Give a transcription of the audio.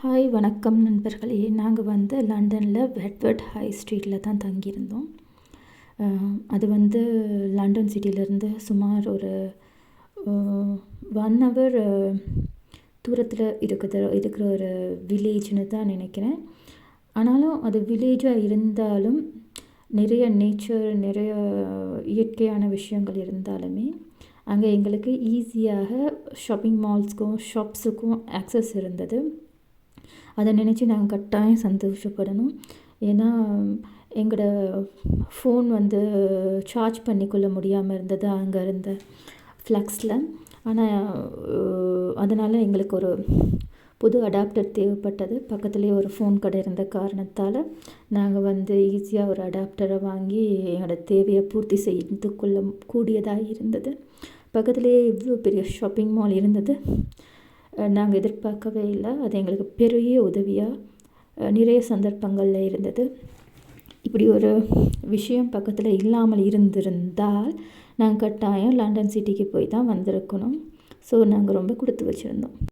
Hi வணக்கம் நண்பர்களே. நாங்கள் வந்து லண்டனில் வெட்வர்ட் ஹை ஸ்ட்ரீட்டில் தான் தங்கியிருந்தோம். அது வந்து லண்டன் சிட்டியிலேருந்து சுமார் ஒரு ஒன் ஹவர் தூரத்தில் இருக்கிற இருக்கிற ஒரு வில்லேஜ்னு தான் நினைக்கிறேன். ஆனாலும் அது வில்லேஜாக இருந்தாலும் நிறைய நேச்சர் நிறைய இயற்கையான விஷயங்கள் இருந்தாலுமே அங்கே எங்களுக்கு ஈஸியாக ஷாப்பிங் மால்ஸ்க்கும் ஷாப்ஸுக்கும் ஆக்சஸ் இருந்தது. அதை நினச்சி நாங்கள் கட்டாயம் சந்தோஷப்படணும். ஏன்னா எங்களோட ஃபோன் வந்து சார்ஜ் பண்ணிக்கொள்ள முடியாமல் இருந்தது அங்கே இருந்த ஃப்ளக்ஸில் ஆனால் அதனால் எங்களுக்கு ஒரு புது அடாப்டர் தேவைப்பட்டது. பக்கத்துலேயே ஒரு ஃபோன் கடை இருந்த காரணத்தால் நாங்கள் வந்து ஈஸியாக ஒரு அடாப்டரை வாங்கி எங்களோட தேவையை பூர்த்தி செய்து கொள்ள கூடியதாக இருந்தது. பக்கத்துலேயே இவ்வளோ பெரிய ஷாப்பிங் மால் இருந்தது. நாங்கள் எதிர்பார்க்கவே இல்லை. அது எங்களுக்கு பெரிய உதவியாக நிறைய சந்தர்ப்பங்களில் இருந்தது. இப்படி ஒரு விஷயம் பக்கத்தில் இல்லாமல் இருந்திருந்தால் நாங்கள் கட்டாயம் லண்டன் சிட்டிக்கு போய் தான் வந்திருக்கணும். ஸோ நாங்கள் ரொம்ப கொடுத்து வச்சுருந்தோம்.